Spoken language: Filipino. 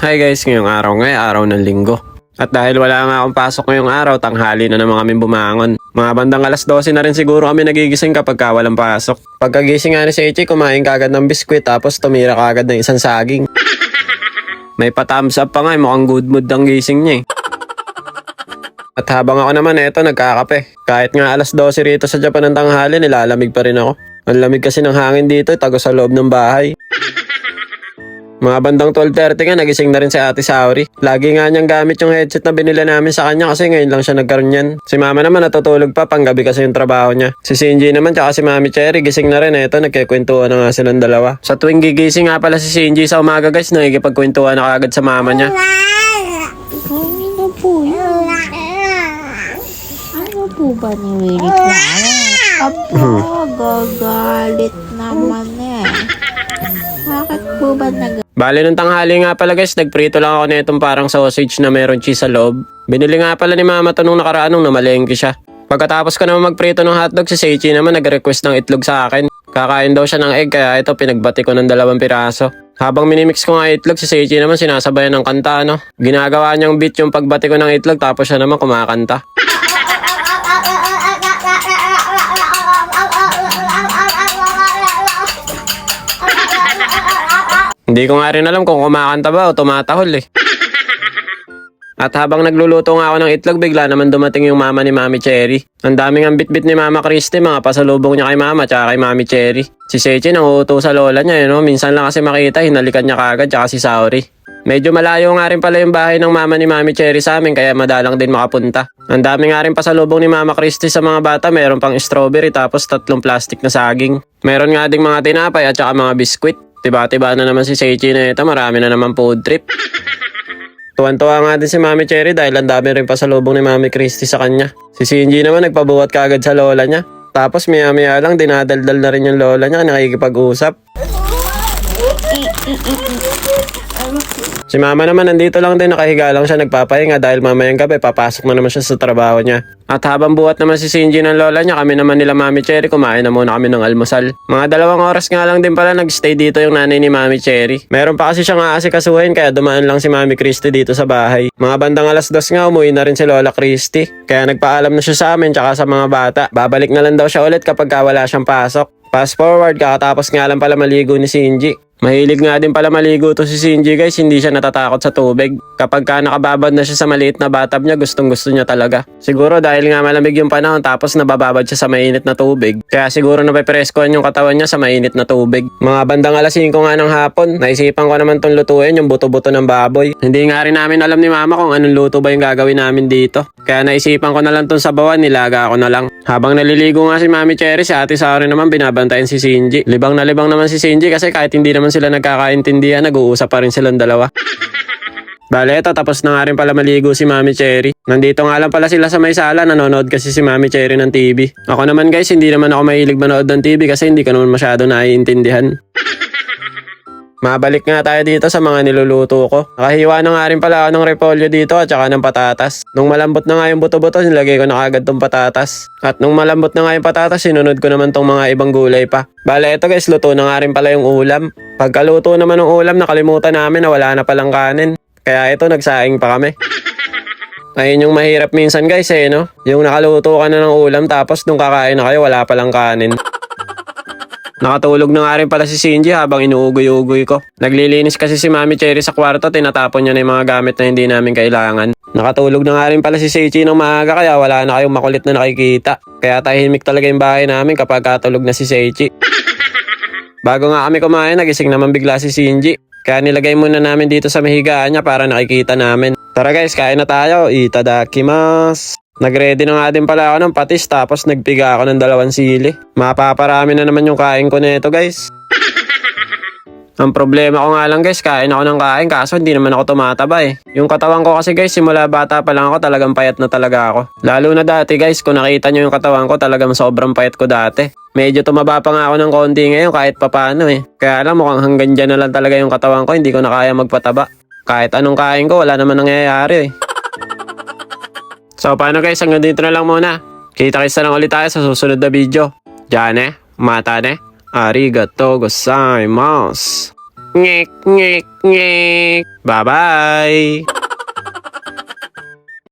Hi guys, ngayong araw nga, araw ng linggo. At dahil wala nga akong pasok ngayong araw, tanghali na naman kami bumangon. Mga bandang alas 12 na rin siguro kami nagigising kapag ka walang pasok. Pagkagising nga ni si Ichi, kumain kagad ng biskwit tapos tumira kagad ng isang saging. May pa-thumbs up pa nga, eh, mukhang good mood ang gising niya eh. At habang ako naman eto, nagkakape. Kahit nga alas 12 rito sa Japan ng tanghali, nilalamig pa rin ako. Ang lamig kasi ng hangin dito, tago sa loob ng bahay. Mga bandang 12.30 nga, nagising na rin si Ate Sauri. Lagi nga niyang gamit yung headset na binila namin sa kanya kasi ngayon lang siya nagkaroon yan. Si Mama naman natutulog pa, panggabi kasi yung trabaho niya. Si Shinji naman tsaka si Mami Cherry, gising na rin. Eto, nagkikwentuhan na nga silang dalawa. Sa tuwing gigising nga pala si Shinji sa umaga guys, nakikipagkwentuhan na kagad sa mama niya. Ano po yun? Ano po ba ni Willie Flower? Aba, gagalit naman eh. Bakit po ba nag... Bale nung tanghali nga pala guys, nagprito lang ako nitong parang sausage na meron cheese sa loob. Binili nga pala ni mama to nung nakaraan nung namalengke siya. Pagkatapos ko naman magprito ng hotdog, si Seichi naman nag-request ng itlog sa akin. Kakain daw siya ng egg kaya ito pinagbati ko ng dalawang piraso. Habang minimix ko nga itlog, si Seichi naman sinasabayan ng kanta no. Ginagawa niyang beat yung pagbati ko ng itlog tapos siya naman kumakanta. Hindi ko nga rin alam kung kumakanta ba o tumatahol eh. At habang nagluluto nga ako ng itlog, bigla naman dumating yung mama ni Mami Cherry. Ang daming ang bitbit ni Mama Christy, mga pasalubong niya kay Mama tsaka kay Mami Cherry. Si Sechi nanguuto sa lola niya, you know? minsan lang kasi makita, hinalikan niya kagad tsaka si Sauri. Medyo malayo nga rin pala yung bahay ng mama ni Mami Cherry sa amin kaya madalang din makapunta. Ang dami nga rin pasalubong ni Mama Christy sa mga bata, meron pang strawberry tapos tatlong plastic na saging. Meron nga ding mga tinapay at saka mga biskwit. Tiba-tiba na naman si Seichi na ito, marami na naman food trip. Tuwan-tuwa nga din si Mami Cherry dahil ang dami rin pasalubong ni Mami Christy sa kanya. Si Shinji naman nagpabuhat kagad sa lola niya. Tapos maya-maya lang dinadaldal na rin yung lola niya nakikipag-usap. Si mama naman nandito lang din nakahiga lang siya nagpapahinga dahil mamayang gabi papasok na naman siya sa trabaho niya. At habang buhat naman si Shinji ng lola niya kami naman nila Mami Cherry kumain na muna kami ng almusal. Mga dalawang oras nga lang din pala nagstay dito yung nanay ni Mami Cherry. Meron pa kasi siyang aasikasuhin kaya dumaan lang si Mami Christy dito sa bahay. Mga bandang alas dos nga umuwi na rin si Lola Christy. Kaya nagpaalam na siya sa amin tsaka sa mga bata. Babalik na lang daw siya ulit kapag ka wala siyang pasok. Fast forward, kakatapos nga lang pala maligo ni Shinji. Mahilig nga din pala maligo to si Shinji guys, hindi siya natatakot sa tubig. Kapag ka nakababad na siya sa maliit na bathtub niya, gustong gusto niya talaga. Siguro dahil nga malamig yung panahon tapos nabababad siya sa mainit na tubig. Kaya siguro napepreskohan yung katawan niya sa mainit na tubig. Mga bandang alas 5 nga ng hapon, naisipan ko naman tong lutuin yung buto-buto ng baboy. Hindi nga rin namin alam ni mama kung anong luto ba yung gagawin namin dito. Kaya naisipan ko na lang tong sabawan, nilaga ako na lang. Habang naliligo nga si Mami Cherry, si Ate Saori naman binabantayan si Shinji. Libang na libang naman si Shinji kasi kahit hindi naman sila nagkakaintindihan, nag-uusap pa rin silang dalawa. Bale, ito tapos na nga rin pala maligo si Mami Cherry. Nandito nga lang pala sila sa may sala, nanonood kasi si Mami Cherry ng TV. Ako naman guys, hindi naman ako mahilig manood ng TV kasi hindi ko naman masyado naiintindihan. Mabalik nga tayo dito sa mga niluluto ko. Nakahiwa na nga rin pala ako ng repolyo dito at saka ng patatas. Nung malambot na nga yung buto-buto, nilagay ko na kagad tong patatas. At nung malambot na nga yung patatas, sinunod ko naman tong mga ibang gulay pa. Bale, ito guys, luto na nga rin pala yung ulam. Pagkaluto naman ng ulam, nakalimutan namin na wala na palang kanin. Kaya ito, nagsaing pa kami. Ayun yung mahirap minsan guys eh, no? Yung nakaluto ka na ng ulam tapos nung kakain na kayo, wala palang kanin. Nakatulog na nga rin pala si Shinji habang inuugoy-ugoy ko. Naglilinis kasi si Mami Cherry sa kwarto, tinatapon niya na yung mga gamit na hindi namin kailangan. Nakatulog na nga rin pala si Seichi ng maaga kaya wala na kayong makulit na nakikita. Kaya tahimik talaga yung bahay namin kapag katulog na si Seichi. Bago nga kami kumain, nagising naman bigla si Shinji. Kaya nilagay muna namin dito sa mahigaan niya para nakikita namin. Tara guys, kain na tayo. Itadakimasu. Nagready na nga din pala ako ng patis tapos nagpiga ako ng dalawang sili. Mapaparami na naman yung kain ko nito guys. Ang problema ko nga lang guys, kain ako ng kain kaso hindi naman ako tumataba eh. Yung katawan ko kasi guys, simula bata pa lang ako talagang payat na talaga ako. Lalo na dati guys, kung nakita nyo yung katawan ko talagang sobrang payat ko dati. Medyo tumaba pa nga ako ng konti ngayon kahit papano eh. Kaya alam mukhang hanggang dyan na lang talaga yung katawan ko, hindi ko na kaya magpataba. Kahit anong kain ko, wala naman nangyayari eh. So paano guys, hanggang dito na lang muna. Kita-kita lang ulit tayo sa susunod na video. Eh, mata ne. Arigato gozaimasu. Ngek, ngek. Ngek! Bye-bye!